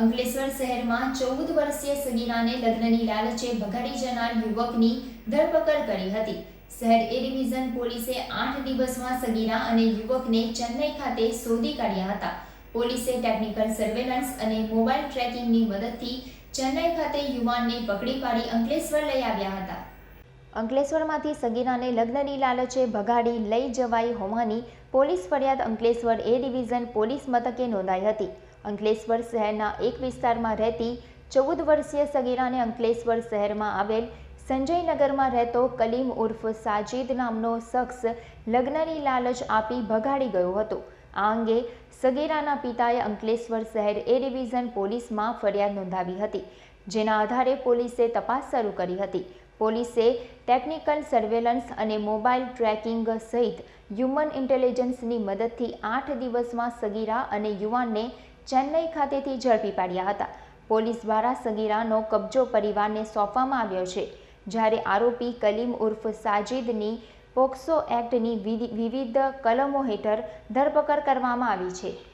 અંકલેશ્વર શહેરમાં ચૌદ વર્ષીય સગીરાને લગ્નની લાલચે ભગાડી જનાર યુવકની ધરપકડ કરી હતી. શહેર એ ડિવિઝન પોલીસે આઠ દિવસમાં સગીરા અને યુવકને ચેન્નઈ ખાતે શોધી કાઢ્યા હતા. પોલીસે ટેકનિકલ સર્વેલન્સ અને મોબાઈલ ટ્રેકિંગની મદદથી ચેન્નઈ ખાતે યુવાનને પકડી પાડી અંકલેશ્વર લઈ આવ્યા હતા. અંકલેશ્વરમાંથી સગીરાને લગ્નની લાલચે ભગાડી લઈ જવાઈ હોવાની પોલીસ ફરિયાદ અંકલેશ્વર એ ડિવિઝન પોલીસ મથકે નોંધાઈ હતી. અંકલેશ્વર શહેરના એક વિસ્તારમાં રહેતી ચૌદ વર્ષીય સગીરાને અંકલેશ્વર શહેરમાં આવેલ સંજયનગરમાં રહેતો કલીમ ઉર્ફ સાજિદ નામનો શખ્સ લગ્નની લાલચ આપી ભગાડી ગયો હતો. આ અંગે સગીરાના પિતાએ અંકલેશ્વર શહેર એ ડિવિઝન પોલીસમાં ફરિયાદ નોંધાવી હતી, જેના આધારે પોલીસે તપાસ શરૂ કરી હતી. પોલીસે ટેકનિકલ સર્વેલન્સ અને મોબાઈલ ટ્રેકિંગ સહિત હ્યુમન ઇન્ટેલિજન્સની મદદથી આઠ દિવસમાં સગીરા અને યુવાનને ચેન્નઈ ખાતેથી ઝડપી પાડ્યા હતા. પોલીસ દ્વારા સગીરાનો કબજો પરિવારને સોંપવામાં આવ્યો છે. જ્યારે આરોપી કલીમ ઉર્ફ સાજિદની પોક્સો એક્ટની વિધિ- વિવિધ કલમો હેઠળ ધરપકડ કરવામાં આવી છે.